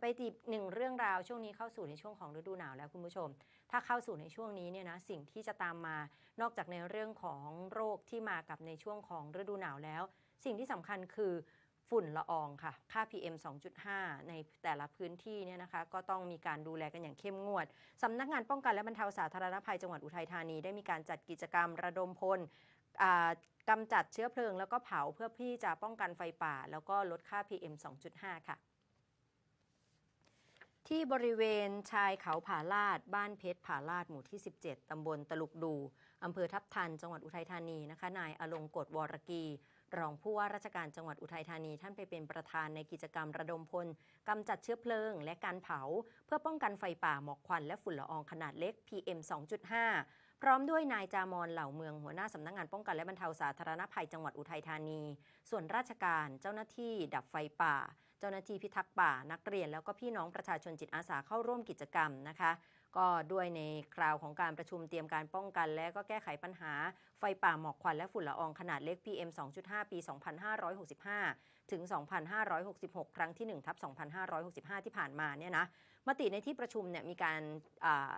ไปติดหนึ่งเรื่องราวช่วงนี้เข้าสู่ในช่วงของฤดูหนาวแล้วคุณผู้ชม ถ้าเข้าสู่ในช่วงนี้เนี่ยนะสิ่งที่จะตามมานอกจากในเรื่องของโรคที่มากับในช่วงของฤดูหนาวแล้ว สิ่งที่สำคัญคือฝุ่นละอองค่ะ ค่า PM 2.5 ในแต่ละพื้นที่เนี่ยนะคะ ก็ต้องมีการดูแลกันอย่างเข้มงวด สำนักงานป้องกันและบรรเทาสาธารณภัยจังหวัดอุทัยธานีได้มีการจัดกิจกรรมระดมพลอ่ากำจัดเชื้อเพลิง แล้วก็เผาเพื่อที่จะป้องกันไฟป่า แล้วก็ลดค่า PM 2.5 ค่ะ ที่บริเวณชายเขาผาลาด บ้านเพชรผาลาดหมู่ที่ 17 ตำบลตลุกดูอำเภอทับทัน จังหวัดอุทัยธานีนะคะ นายอลงกฎวรกี รองผู้ว่าราชการจังหวัดอุทัยธานี ท่านไปเป็นประธานในกิจกรรมระดมพลกำจัดเชื้อเพลิง และการเผา เพื่อป้องกันไฟป่าหมอกควัน และฝุ่นละอองขนาดเล็ก PM 2.5 พร้อมด้วยนายจามอนเหล่าเมืองหัวหน้าสำนักงงานป้องกันและบรรเทาสาธารณภัยจังหวัดอุทัยธานี ส่วนราชการเจ้าหน้าที่ดับไฟป่า เจ้าหน้าที่พิทักษ์ป่านักเรียน แล้วก็พี่น้องประชาชนจิตอาสาเข้าร่วมกิจกรรมนะคะ ก็ด้วยในคราวของการประชุมเตรียมการป้องกัน และก็แก้ไขปัญหา ไฟป่าหมอกควันและฝุ่นละอองขนาดเล็ก PM 2.5 ปี 2565 ถึง 2566 ครั้งที่1ทับ2565 ที่ผ่านมาเนี่ยนะมติในที่ประชุมเนี่ยมีการ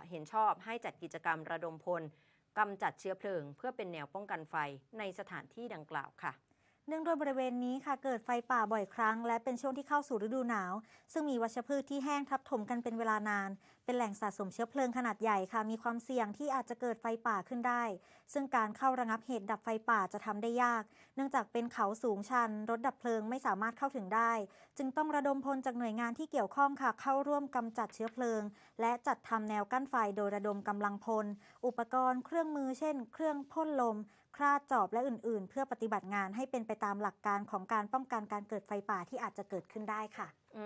เห็นชอบให้จัดกิจกรรมระดมพลกำจัดเชื้อเพลิง เพื่อเป็นแนวป้องกันไฟในสถานที่ดังกล่าวค่ะ เนื่องด้วยบริเวณนี้ค่ะเกิดไฟป่าบ่อยครั้ง และเป็นช่วงที่เข้าสู่ฤดูหนาว ซึ่งมีวัชพืชที่แห้งทับถมกันเป็นเวลานาน เป็นแหล่งสะสมเชื้อเพลิงขนาดใหญ่ค่ะ มีความเสี่ยงที่อาจจะเกิดไฟป่าขึ้นได้ ซึ่งการเข้าระงับเหตุดับไฟป่าจะทำได้ยาก เนื่องจากเป็นเขาสูงชัน รถดับเพลิงไม่สามารถเข้าถึงได้ จึงต้องระดมพลจากหน่วยงานที่เกี่ยวข้องค่ะเข้าร่วมกำจัดเชื้อเพลิง และจัดทำแนวกั้นไฟโดยระดมกำลังพล อุปกรณ์เครื่องมือเช่น เครื่องพ่นลมคราดจอบและอื่น ๆ เพื่อปฏิบัติงานให้เป็นไปตามหลักการของการป้องกันการเกิดไฟป่าที่อาจจะเกิดขึ้นได้ค่ะ